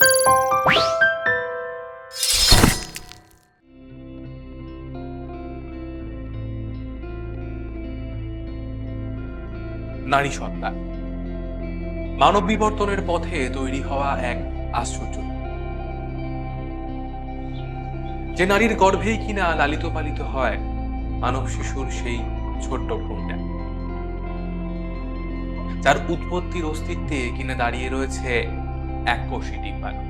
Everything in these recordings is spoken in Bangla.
নারী সত্তা। মানব বিবর্তনের পথে তৈরি হওয়া এক আশ্চর্য যে নারীর গর্ভেই কিনা লালিত পালিত হয়, মানব শিশুর সেই ছোট্ট ভ্রূণটা। যার উৎপত্তির অস্তিত্বে কিনা দাঁড়িয়ে রয়েছে এক কোষী ডিম্বাণু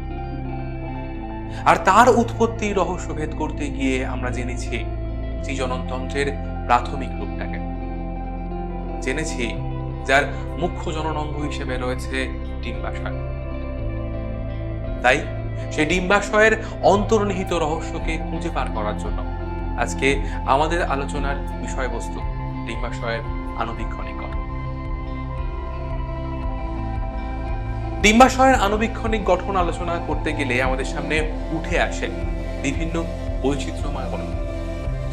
আর তার উৎপত্তি রহস্য ভেদ করতে গিয়ে আমরা জেনেছি জননতন্ত্রের প্রাথমিক রূপটাকে। জেনেছি যার মুখ্য জননঙ্গ হিসেবে রয়েছে ডিম্বাশয়। তাই সেই ডিম্বাশয়ের অন্তর্নিহিত রহস্যকে খুঁজে পার করার জন্য আজকে আমাদের আলোচনার বিষয়বস্তু ডিম্বাশয়ের আণুবীক্ষণিক। ডিম্বাশয়ের আণুবীক্ষণিক গঠন আলোচনা করতে গেলে আমাদের সামনে উঠে আসে বিভিন্ন বৈচিত্র্যময় গঠন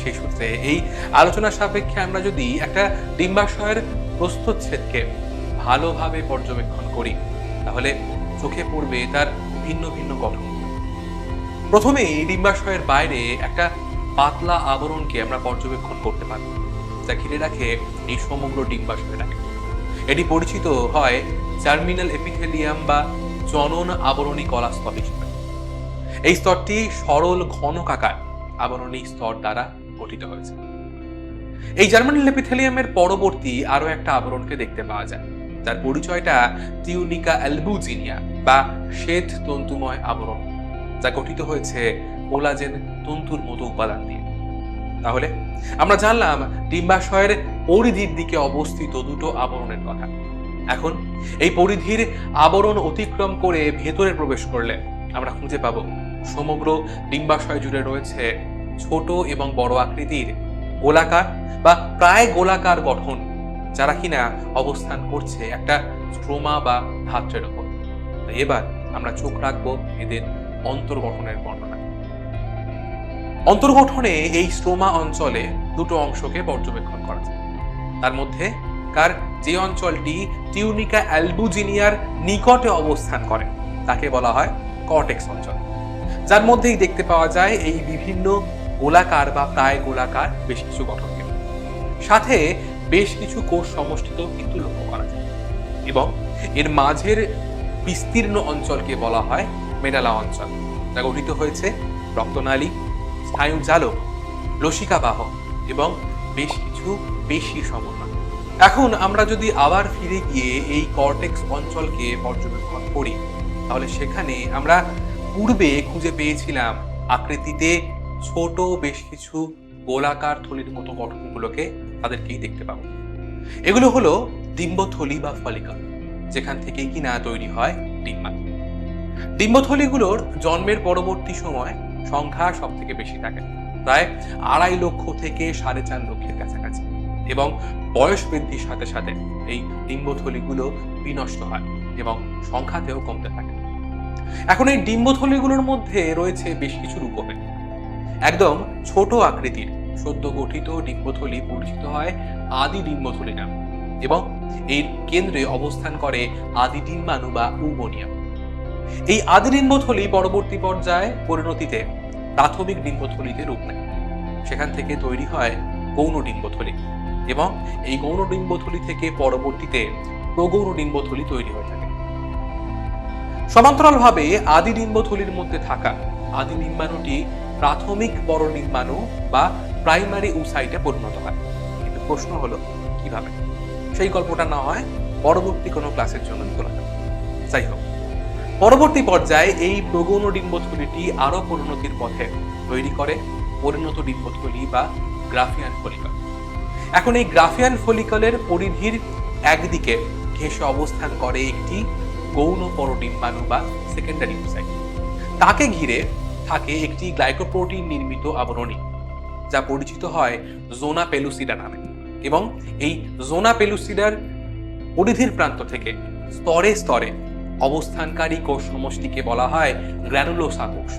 সেই সূত্রে এই আলোচনার সাপেক্ষে আমরা যদি একটা ডিম্বাশয়ের প্রস্তুচ্ছেদকে ভালোভাবে পর্যবেক্ষণ করি, তাহলে চোখে পড়বে তার ভিন্ন ভিন্ন গঠন। প্রথমেই ডিম্বাশয়ের বাইরে একটা পাতলা আবরণকে আমরা পর্যবেক্ষণ করতে পারি। যা ঘিরে রাখে এই সমগ্র ডিম্বাশয়টাকে এটি পরিচিত হয় জার্মিনাল এপিথেলিয়াম বা জনন আবরণী কলা স্তর হিসেবে। এই স্তরটি সরল ঘনকাকার আবরণী স্তর দ্বারা গঠিত হয়েছে। এই জার্মানিল এপিথেলিয়ামের পরবর্তী আরও একটা আবরণকে দেখতে পাওয়া যায়। যার পরিচয়টা টিউনিকা অ্যালবুজিনিয়া বা শ্বেত তন্তুময় আবরণ, যা গঠিত হয়েছে কোলাজেন তন্তুর মতো উপাদান দিয়ে। তাহলে আমরা জানলাম ডিম্বাশয়ের পরিধির দিকে অবস্থিত দুটো আবরণের কথা। এখন এই পরিধির আবরণ অতিক্রম করে ভেতরে প্রবেশ করলে আমরা খুঁজে পাব সমগ্র ডিম্বাশয় জুড়ে রয়েছে ছোট এবং বড় আকৃতির গোলাকার বা প্রায় গোলাকার গঠন, যারা কিনা অবস্থান করছে একটা স্ট্রোমা বা ধাত্রের ওপর। এবার আমরা চোখ রাখব এদের অন্তর্গঠনের বর্ণনা অন্তর্গঠনে এই স্ট্রোমা অঞ্চলে দুটো অংশকে পর্যবেক্ষণ করা যায়। তার মধ্যে কার যে অঞ্চলটি টিউনিকা অ্যালবুজিনিয়ার নিকটে অবস্থান করে, তাকে বলা হয় কর্টেক্স অঞ্চল। যার মধ্যেই দেখতে পাওয়া যায় এই বিভিন্ন গোলাকার বা প্রায় গোলাকার বেশ কিছু গঠনকে। সাথে বেশ কিছু কোষ সমষ্টিত কিন্তু লক্ষ্য করা যায় এবং এর মাঝের বিস্তীর্ণ অঞ্চলকে বলা হয় মেডালা অঞ্চল। যা গঠিত হয়েছে রক্তনালী স্নায়ু জালক লসিকাবাহ এবং বেশ কিছু বেশি সমন্বয় এখন আমরা যদি আবার ফিরে গিয়ে এই কর্টেক্স অঞ্চলকে পর্যবেক্ষণ করি, তাহলে সেখানে আমরা পূর্বে খুঁজে পেয়েছিলাম আকৃতিতে ছোট বেশ কিছু গোলাকার থলির মতো গঠনগুলোকে তাদেরকেই দেখতে পাবো। এগুলো হলো ডিম্বথলি বা ফলিকা যেখান থেকে কিনা তৈরি হয় ডিম্বা ডিম্বথলিগুলোর জন্মের পরবর্তী সময় সংখ্যা সব থেকে বেশি থাকে। প্রায় আড়াই লক্ষ থেকে সাড়ে চার লক্ষের কাছাকাছি এবং বয়স বৃদ্ধির সাথে সাথে এই ডিম্বথলিগুলো বিনষ্ট হয় এবং সংখ্যাতেও কমতে থাকে। এখন এই ডিম্বথলিগুলোর মধ্যে রয়েছে বেশ কিছু রূপভেদ। একদম ছোট আকৃতির সদ্য গঠিত ডিম্বথলি পরিচিত হয় আদি ডিম্বথলি নাম এবং এর কেন্দ্রে অবস্থান করে আদি ডিম্বাণু বা উবনিয়া এই আদি ডিম্বথলি পরবর্তী পর্যায়ে পরিণতিতে প্রাথমিক ডিম্বথলিতে রূপ নেয়। সেখান থেকে তৈরি হয় গৌণ ডিম্বথলি এবং এই গৌণ ডিম্বথলি থেকে পরবর্তীতে প্রগৌণ ডিম্বথলি তৈরি হয়ে থাকে। সমান্তরালভাবে আদি ডিম্বথলির মধ্যে থাকা আদি ডিম্বাণুটি প্রাথমিক বড় নিম্বাণু বা প্রাইমারি উসাইটে পরিণত হয়। কিন্তু প্রশ্ন হলো, কীভাবে? সেই গল্পটা না হয় পরবর্তী কোনো ক্লাসের জন্য তোলা যাবে যাই হোক পরবর্তী পর্যায়ে এই প্রগৌণ ডিম্বথলিটি আরও পরিণতির পথে তৈরি করে, পরিণত ডিম্বথলি বা গ্রাফিয়ান ফলিকল। এখন এই গ্রাফিয়ান ফলিকলের পরিধির একদিকে ঘেঁষে অবস্থান করে একটি গৌণ পরডিম্বাণু বা সেকেন্ডারি সাইট তাকে ঘিরে থাকে একটি গ্লাইকোপ্রোটিন নির্মিত আবরণী, যা পরিচিত হয় জোনা পেলুসিডা নামে এবং এই জোনা পেলুসিডার পরিধির প্রান্ত থেকে স্তরে স্তরে অবস্থানকারী কোষ সমষ্টিকে বলা হয় গ্র্যানুলোসা কোষ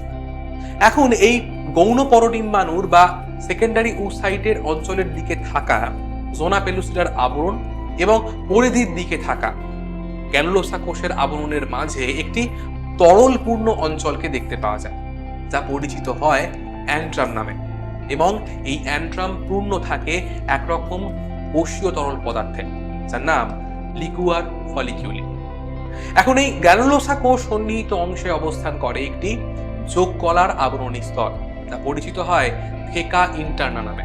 এখন এই গৌণ পরডিম্বাণুর বা সেকেন্ডারি উসাইটের অঞ্চলের দিকে থাকা জোনা পেলুসিডার আবরণ এবং পরিধির দিকে থাকা গ্যানুলোসা কোষের আবরণের মাঝে একটি তরলপূর্ণ অঞ্চলকে দেখতে পাওয়া যায়, যা পরিচিত হয় অ্যান্ট্রাম নামে এবং এই অ্যান্ট্রাম পূর্ণ থাকে একরকম কোষীয় তরল পদার্থে, যার নাম লিকুয়ার ফলিকিউলি। এখন এই গ্যানুলোসা কোষ সন্নিহিত অংশে অবস্থান করে একটি যোগ কলার আবরণী স্তর, যা পরিচিত হয় থেকা ইন্টারনা নামে।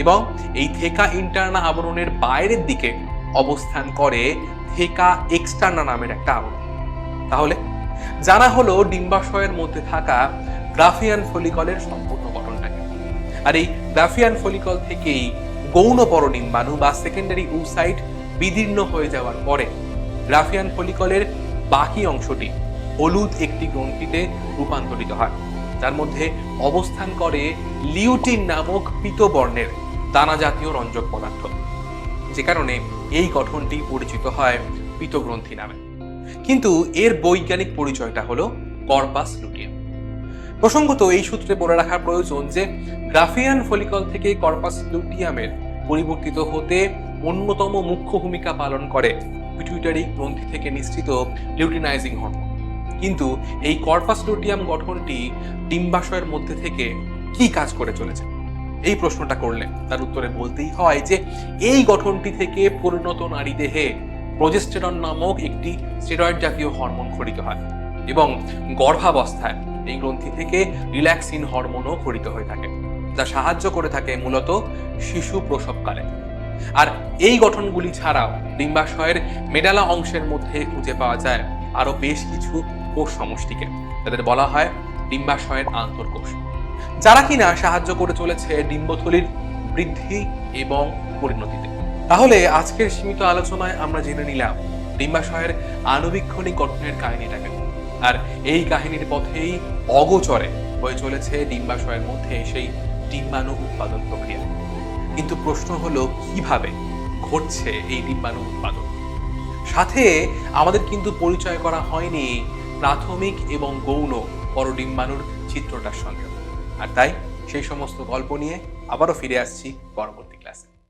এবং এই থেকা ইন্টারনা আবরণের বাইরের দিকে অবস্থান করে থেকা এক্সটার্না নামের একটা আবরণ। তাহলে জানা হলো ডিম্বাশয়ের মধ্যে থাকা গ্রাফিয়ান ফলিকলের সম্পূর্ণ গঠনটাকে। আর এই গ্রাফিয়ান ফলিকল থেকেই গৌণ পরনিম্বাণু বা সেকেন্ডারি উসাইট বিদীর্ণ হয়ে যাওয়ার পরে গ্রাফিয়ান ফলিকলের বাকি অংশটি হলুদ একটি গ্রন্থিতে রূপান্তরিত হয়। যার মধ্যে অবস্থান করে লিউটিন নামক পীতবর্ণের দানা জাতীয় রঞ্জক পদার্থ, যে কারণে এই গঠনটি পরিচিত হয় পিতগ্রন্থি নামে। কিন্তু এর বৈজ্ঞানিক পরিচয়টা হলো কর্পাস লুটিয়াম প্রসঙ্গত এই সূত্রে বলে রাখার প্রয়োজন যে, গ্রাফিয়ান ফলিকল থেকে কর্পাস লুটিয়ামের পরিবর্তিত হতে অন্যতম মুখ্য ভূমিকা পালন করে পিটুইটারি গ্রন্থি থেকে নিঃসৃত লিউটিনাইজিং হরমোন কিন্তু এই কর্পাস লুটিয়াম গঠনটি ডিম্বাশয়ের মধ্যে থেকে কি কাজ করে চলেছে? এই প্রশ্নটা করলে তার উত্তরে বলতেই হয় যে এই গঠনটি থেকে পরিণত নারী দেহে প্রজেস্টেরন নামক একটি স্টেরয়েড জাতীয় হরমোন খরিত হয় এবং গর্ভাবস্থায় এই গ্রন্থি থেকে রিল্যাক্সিন হরমোনও খরিত হয়ে থাকে। যা সাহায্য করে থাকে মূলত শিশু প্রসবকালে। আর এই গঠনগুলি ছাড়াও ডিম্বাশয়ের মেডালা অংশের মধ্যে খুঁজে পাওয়া যায় আরও বেশ কিছু কোষ সমষ্টিকে। তাদের বলা হয় ডিম্বাশয়ের আন্তর্কোষ। যারা কিনা সাহায্য করে চলেছে ডিম্বথলির বৃদ্ধি এবং পরিণতিতে। তাহলে আজকের সীমিত আলোচনায় আমরা জেনে নিলাম ডিম্বাশয়ের আণুবীক্ষণিক গঠনের কাহিনীটাকে। আর এই কাহিনীর পথেই অগোচরে হয়ে চলেছে ডিম্বাশয়ের মধ্যে সেই ডিম্বাণু উৎপাদন প্রক্রিয়া। কিন্তু প্রশ্ন হলো, কীভাবে ঘটছে এই ডিম্বাণু উৎপাদন? সাথে আমাদের কিন্তু পরিচয় করা হয়নি প্রাথমিক এবং গৌণ পরডিম্বাণুর চিত্রটার সঙ্গে আর তাই সেই সমস্ত গল্প নিয়ে আবারও ফিরে আসছি পরবর্তী ক্লাসে।